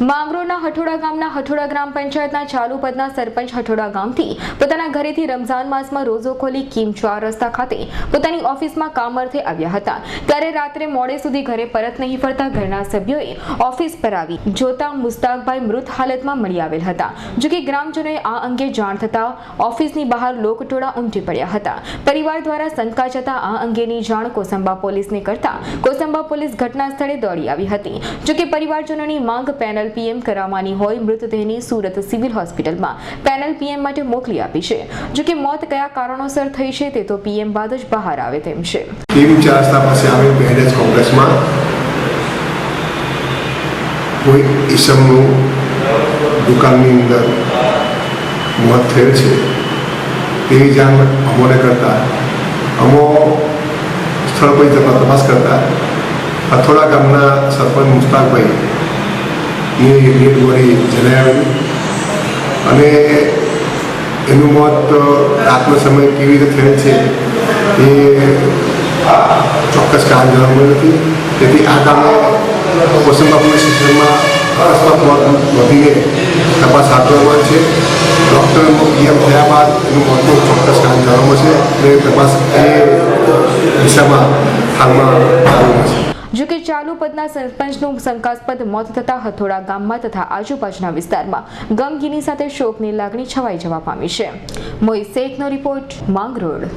માંગરોળના હઠોડા ગામના હઠોડા ગ્રામ પંચાયતના ચાલુ સરપંચ હઠોડા ગામથી પોતાના ઘરેથી રમઝાન માસમાં રોજો ખોલી કિમ રસ્તા ખાતે પોતાની ઓફિસમાં કામ અર્થે આવ્યા હતા. ત્યારે રાત્રે મોડે સુધી ઘરે પરત નહીં ફરતા ઘરના સભ્યોએ ઓફિસ પર આવી જોતા મુસ્તાકભાઈ મૃત હાલતમાં મળી આવેલ હતા. જોકે ગ્રામજનોએ આ અંગે જાણ થતા ઓફિસની બહાર લોકટોળા ઉમટી પડ્યા હતા. પરિવાર દ્વારા શંકા જતા આ અંગેની જાણ કોસંબા પોલીસને કરતા કોસંબા પોલીસ ઘટના સ્થળે દોડી આવી હતી. જોકે પરિવારજનોની માંગ પેનલ પીએમ કરાવવાની હોય મૃતદેહની સુરત સિવિલ હોસ્પિટલમાં પેનલ પીએમ માટે મોકલી આપી છે. જો કે મોત કયા કારણોસર થઈ છે તે તો પીએમ બાદ જ બહાર આવે તેમ છે. દુકાનની અંદર મોત થયેલ છે. તેવી જાણ અમોને કરતા, અમો સ્થળ પર તપાસ કરતા, અથોડા ગામના સરપંચ મુસ્તાકભાઈ એ ડેડ બોડી જણાવેલી અને એનું મોત રાતનો સમય કેવી રીતે થયેલ છે એ ચોક્કસ કારણ જણાવ્યું નથી. તેથી આ કામે કોસંબા પોલીસ અકસ્માત મોત વધીને તપાસ હાથ ધરવામાં છે. ડૉક્ટરનો પીએમ થયા બાદ એનું મોતનું ચોક્કસ કારણ જાણવામાં છે અને તપાસ એ દિશામાં હાલમાં ચાલુ છે જો કે ચાલુ પદના સરપંચનું શંકાસ્પદ મોત થતા હથોડા ગામમાં તથા આજુબાજુના વિસ્તારમાં ગમગીની સાથે શોકની લાગણી છવાઈ જવા પામી છે. મોઈ શેખનો રિપોર્ટ માંગરોળ.